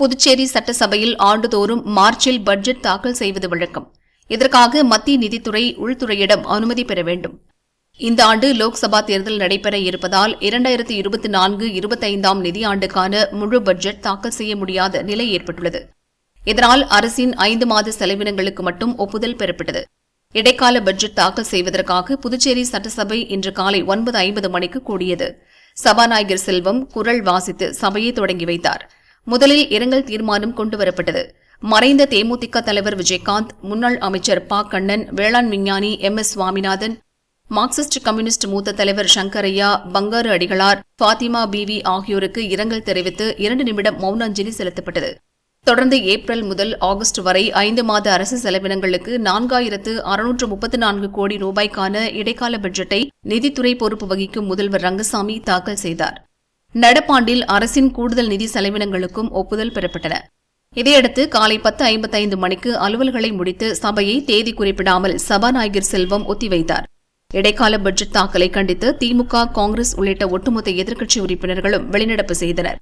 புதுச்சேரி சட்டசபையில் ஆண்டுதோறும் மார்ச்சில் பட்ஜெட் தாக்கல் செய்வது வழக்கம். இதற்காக மத்திய நிதித்துறை உள்துறையிடம் அனுமதி பெற வேண்டும். இந்த ஆண்டு லோக்சபா தேர்தல் நடைபெற இருப்பதால் இரண்டாயிரத்தி இருபத்தி நான்கு இருபத்தைந்தாம் நிதியாண்டுக்கான முழு பட்ஜெட் தாக்கல் செய்ய முடியாத நிலை ஏற்பட்டுள்ளது. இதனால் அரசின் ஐந்து மாத செலவினங்களுக்கு மட்டும் ஒப்புதல் பெறப்பட்டது. இடைக்கால பட்ஜெட் தாக்கல் செய்வதற்காக புதுச்சேரி சட்டசபை இன்று காலை ஒன்பது ஐம்பது மணிக்கு கூடியது. சபாநாயகர் செல்வம் குரல் வாசித்து சபையை தொடங்கி வைத்தார். முதலில் இரங்கல் தீர்மானம் கொண்டுவரப்பட்டது. மறைந்த தேமுதிக தலைவர் விஜயகாந்த் முன்னாள் அமைச்சர் ப. கண்ணன் வேளாண் விஞ்ஞானி M. S. Swaminathan Marxist Communist மூத்த தலைவர் சங்கரையா பங்காரு அடிகளார் ஃபாத்திமா பிவி ஆகியோருக்கு இரங்கல் தெரிவித்து இரண்டு நிமிடம் மௌன அஞ்சலி செலுத்தப்பட்டது. தொடர்ந்து ஏப்ரல் முதல் ஆகஸ்ட் வரை ஐந்து மாத அரசு செலவினங்களுக்கு நான்காயிரத்து அறுநூற்று முப்பத்து நான்கு கோடி ரூபாய்க்கான இடைக்கால பட்ஜெட்டை நிதித்துறை பொறுப்பு வகிக்கும் முதல்வர் ரங்கசாமி தாக்கல் செய்தார். நடப்பாண்டில் அரசின் கூடுதல் நிதி செலவினங்களுக்கும் ஒப்புதல் பெறப்பட்டன. இதையடுத்து காலை பத்து ஐம்பத்தைந்து மணிக்கு அலுவல்களை முடித்து சபையை தேதி குறிப்பிடாமல் சபாநாயகர் செல்வம் ஒத்திவைத்தார். இடைக்கால பட்ஜெட் தாக்கலை கண்டித்து திமுக காங்கிரஸ் உள்ளிட்ட ஒட்டுமொத்த எதிர்க்கட்சி உறுப்பினர்களும் வெளிநடப்பு செய்தனர்.